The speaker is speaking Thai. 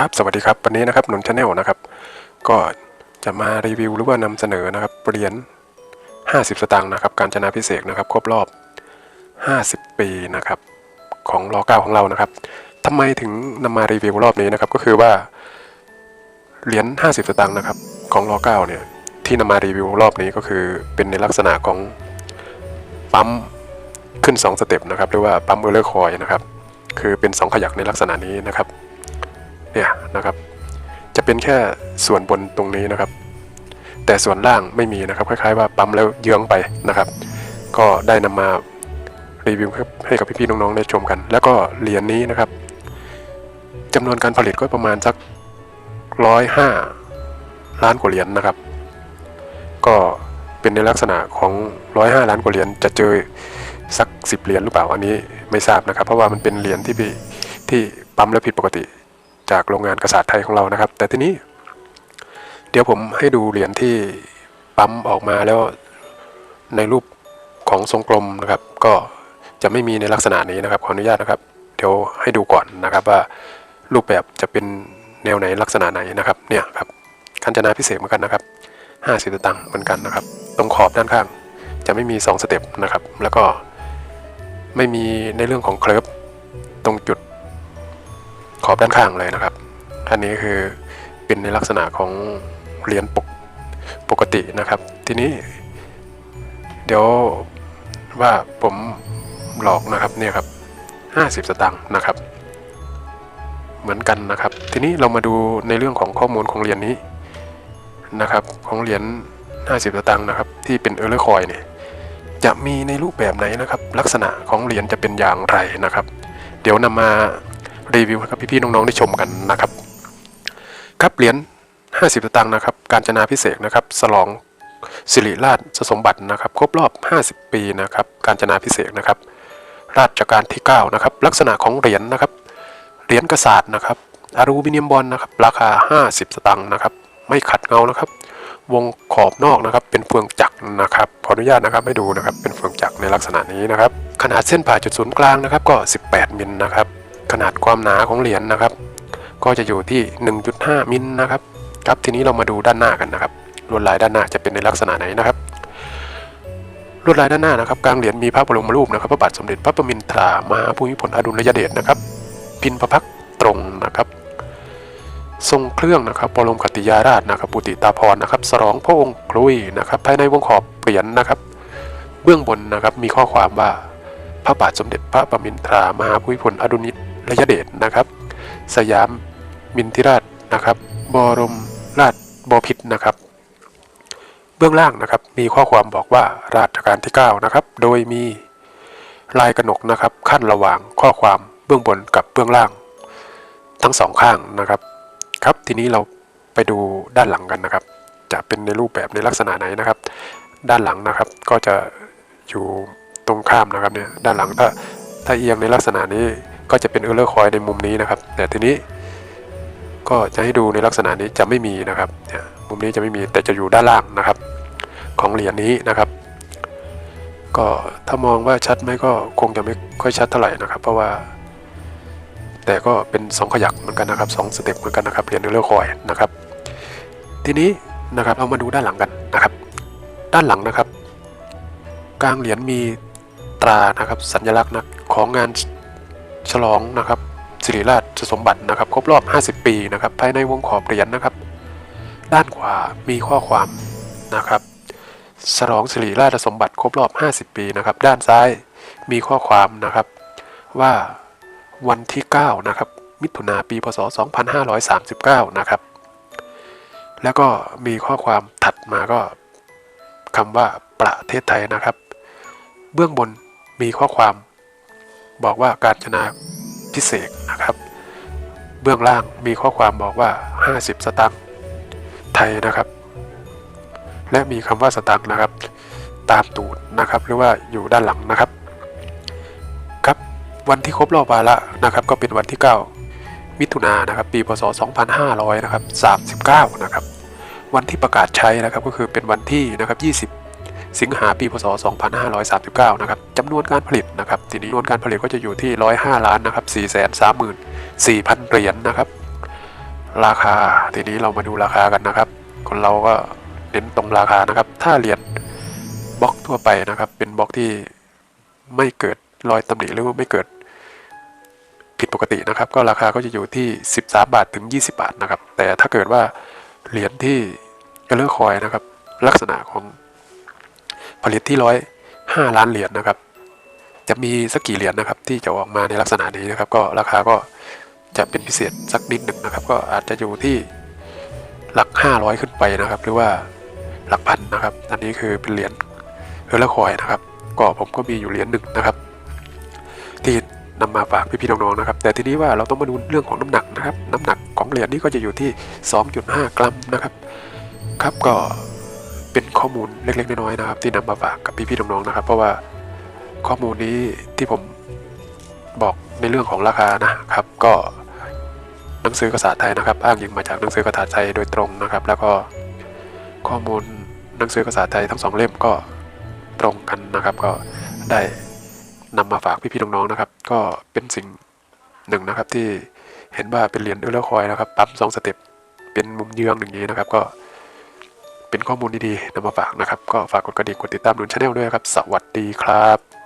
ครับสวัสดีครับวันนี้นะครับนนชาแนลนะครับ ก็จะมารีวิวหรือว่านำเสนอนะครับเหรียญ50 สตางค์นะครับ การจนาพิเศษนะครับ ครบรอบ 50 ปีนะครับ ของรอเก้าของเรานะครับทำไมถึงนำมารีวิวรอบนี้นะครับ ก็คือว่าเหรียญ50 สตางค์นะครับ ของรอเก้าเนี่ยที่นำมารีวิวรอบนี้ก็คือเป็นในลักษณะของปั๊มขึ้น 2 สเต็ปนะครับหรือว่าปั๊มเออร์เลอร์คอยนะครับคือเป็น 2 ขยักในลักษณะนี้นะครับ เนี่ยนะครับ จะเป็นแค่ส่วนบนตรงนี้นะครับ แต่ส่วนล่างไม่มีนะครับคล้ายๆว่าปั๊มแล้วเยื้องไปนะครับ ก็ได้นำมารีวิวให้กับพี่ๆน้องๆได้ชมกัน แล้วก็เหรียญนี้นะครับจำนวนการผลิตก็ประมาณสักร้อยห้าล้านกว่าเหรียญนะครับ ก็เป็นในลักษณะของร้อยห้าล้านกว่าเหรียญจะเจอสักสิบเหรียญหรือเปล่าอันนี้ไม่ทราบนะครับ เพราะว่ามันเป็นเหรียญที่พี่ที่ปั๊มแล้วผิดปกติ จากโรงงานกษัตริย์ไทยของเรานะครับ แต่ทีนี้ เดี๋ยวผมให้ดูเหรียญที่ปั๊มออกมาแล้วในรูปของทรงกลมนะครับ ก็จะไม่มีในลักษณะนี้นะครับขออนุญาตนะครับ เดี๋ยวให้ดูก่อนนะครับว่ารูปแบบจะเป็นแนวไหนลักษณะไหนนะครับเนี่ยครับคันจนาพิเศษเหมือนกันนะครับ50สตังค์เหมือนกันนะครับ ตรงขอบด้านข้างจะไม่มี 2 สเต็ปนะครับ แล้วก็ไม่มีในเรื่องของเคลิร์ฟตรงจุด ขอบด้านข้างเลยนะครับ อันนี้คือเป็นในลักษณะของเหรียญปกปกตินะครับ ทีนี้ เดี๋ยวว่าผมหลอกนะครับเนี่ยครับ 50 สตางค์นะครับ เหมือนกันนะครับ ทีนี้เรามาดูในเรื่องของข้อมูลของเหรียญนี้นะครับ ของเหรียญ 50 สตางค์นะครับ ที่เป็นเออร์เลอร์คอยเนี่ยจะมีในรูปแบบไหนนะครับ ลักษณะของเหรียญจะเป็นอย่างไรนะครับ เดี๋ยวนำมา รีวิวให้กับพี่ๆน้องๆได้ชมกันนะครับครับเหรียญ50 สตางค์นะครับ การจนาพิเศษนะครับสลองสิริราชสมบัตินะครับ ครบรอบ 50 ปีนะครับ การจนาพิเศษนะครับ ราชการที่ 9 นะครับ ลักษณะของเหรียญนะครับ เหรียญกษัตระสาดนะครับอลูมิเนียมบอลนะครับ ราคา 50 สตางค์นะครับ ไม่ขัดเงานะครับ วงขอบนอกนะครับ เป็นเฟืองจักรนะครับ ขออนุญาตนะครับให้ดูนะครับ เป็นเฟืองจักรในลักษณะนี้นะครับ ขนาดเส้นผ่าจุดศูนย์กลางนะครับ ก็ 18 มิลนะครับ ขนาดความหนาของเหรียญนะครับ ก็จะอยู่ที่ 1.5 มิลนะครับครับทีนี้เรามาดูด้านหน้ากันนะครับลวดลายด้านหน้าจะเป็นในลักษณะไหนนะครับลวดลายด้านหน้านะครับกลางเหรียญมีพระบรมรูปนะครับพระบาทสมเด็จพระประมินทรามหาภูมิพลอดุลยเดชนะครับ พินพระพักตรงนะครับ ทรงเครื่องนะครับบรมคติยาราชนะครับ ปุติตาพรนะครับสรองพระองค์ครุยนะครับ ภายในวงขอบเหรียญนะครับ เบื้องบนนะครับมีข้อความว่าพระบาทสมเด็จพระประมินทรามหาภูมิพลอดุลย เดชนะครับ สยามมินทิราชนะครับ บรมราชบพิตรนะครับ เบื้องล่างนะครับมีข้อความบอกว่าราชการที่ 9 นะครับ โดยมีลายกระหนกนะครับขั้นระหว่างข้อความเบื้องบนกับเบื้องล่าง ทั้งสองข้างนะครับ ครับทีนี้เราไปดูด้านหลังกันนะครับ จะเป็นในรูปแบบในลักษณะไหนนะครับ ด้านหลังนะครับก็จะอยู่ตรงข้ามนะครับเนี่ยด้านหลังถ้าถ้าเอียงในลักษณะนี้ ก็จะเป็นเออร์เลอร์คอยในมุมนี้นะครับแต่ทีนี้ก็จะให้ดูในลักษณะนี้จะไม่มีนะครับมุมนี้จะไม่มีแต่จะอยู่ด้านล่างนะครับ ของเหรียญนี้นะครับ ก็ถ้ามองว่าชัดไหมก็คงจะไม่ค่อยชัดเท่าไหร่นะครับ เพราะว่า แต่ก็เป็นสองขยักเหมือนกันนะครับสองสเต็ปเหมือนกันนะครับเหรียญเออร์เลอร์คอยนะครับ ทีนี้นะครับเรามาดูด้านหลังกันนะครับ ด้านหลังนะครับ กลางเหรียญมีตรานะครับสัญลักษณ์นะของงาน ฉลองนะครับสิริราชสมบัตินะครับ ครบรอบ 50 ปีนะครับภายในวงขอบเหรียญนะครับ ด้านขวามีข้อความนะครับฉลองสิริราชสมบัติครบรอบ 50 ปีนะครับ ด้านซ้ายมีข้อความนะครับ ว่าวันที่ 9 นะครับ มิถุนาปีพศ 2539 นะครับ แล้วก็มีข้อความถัดมาก็คำว่าประเทศไทยนะครับ เบื้องบนมีข้อความ บอกว่าการจนาพิเศษนะครับ เบื้องล่างมีข้อความบอกว่า 50 สตางค์ไทยนะครับ และมีคำว่าสตางค์นะครับ ตามตูดนะครับ หรือว่าอยู่ด้านหลังนะครับครับวันที่ครบรอบวาระนะครับ ก็เป็นวันที่ 9 มิถุนายนนะครับ ปีพศ 2500 นะครับ 39 นะครับ วันที่ประกาศใช้นะครับก็คือเป็นวันที่นะครับ 20 สิงหาปีพศ 2539 นะครับจำนวนการผลิตนะครับทีนี้จำนวนการผลิตก็จะอยู่ที่ 105 ล้านนะครับ434,000 เหรียญนะครับ ราคาทีนี้เรามาดูราคากันนะครับ คนเราก็เน้นตรงราคานะครับ ถ้าเหรียญบล็อกทั่วไปนะครับ เป็นบล็อกที่ไม่เกิดรอยตำหนิหรือว่าไม่เกิดผิดปกตินะครับ ก็ราคาก็จะอยู่ที่ 13 บาทถึง 20 บาทนะครับ แต่ถ้าเกิดว่าเหรียญที่เอเลอร์คอยนะครับ ลักษณะของ ผลิตที่ร้อยห้าล้านเหรียญนะครับ จะมีสักกี่เหรียญนะครับ ที่จะออกมาในลักษณะนี้นะครับ ก็ราคาก็จะเป็นพิเศษสักนิดหนึ่งนะครับ ก็อาจจะอยู่ที่หลัก 500 ขึ้นไปนะครับ หรือว่าหลักพันนะครับ อันนี้คือเป็นเหรียญเออร์ลคอยนะครับ ก็ผมก็มีอยู่เหรียญหนึ่งนะครับ ที่นำมาฝากพี่ๆน้องๆนะครับ แต่ทีนี้ว่าเราต้องมาดูเรื่องของน้ำหนักนะครับ น้ำหนักของเหรียญนี้ก็จะอยู่ที่ 2.5 กรัมนะครับ ครับก็ เป็นข้อมูลเล็กๆน้อยๆนะครับ ที่นำมาฝากกับพี่ๆน้องๆนะครับ เพราะว่าข้อมูลนี้ที่ผมบอกในเรื่องของราคานะครับ ก็หนังสือภาษาไทยนะครับ อ้างอิงมาจากหนังสือภาษาไทยโดยตรงนะครับ แล้วก็ข้อมูลหนังสือภาษาไทยทั้งสองเล่มก็ตรงกันนะครับ ก็ได้นำมาฝากพี่ๆน้องๆนะครับ ก็เป็นสิ่งหนึ่งนะครับที่เห็นว่าเป็นเหรียญเออร์เลคอยนะครับปั๊มสองสเต็ปเป็นมุมเยืองอย่างนี้นะครับ ก็ เป็นข้อมูลดีๆนำมาฝากนะครับ ก็ฝากกดกระดิ่งกดติดตามนุนชาแนลด้วยครับ สวัสดีครับ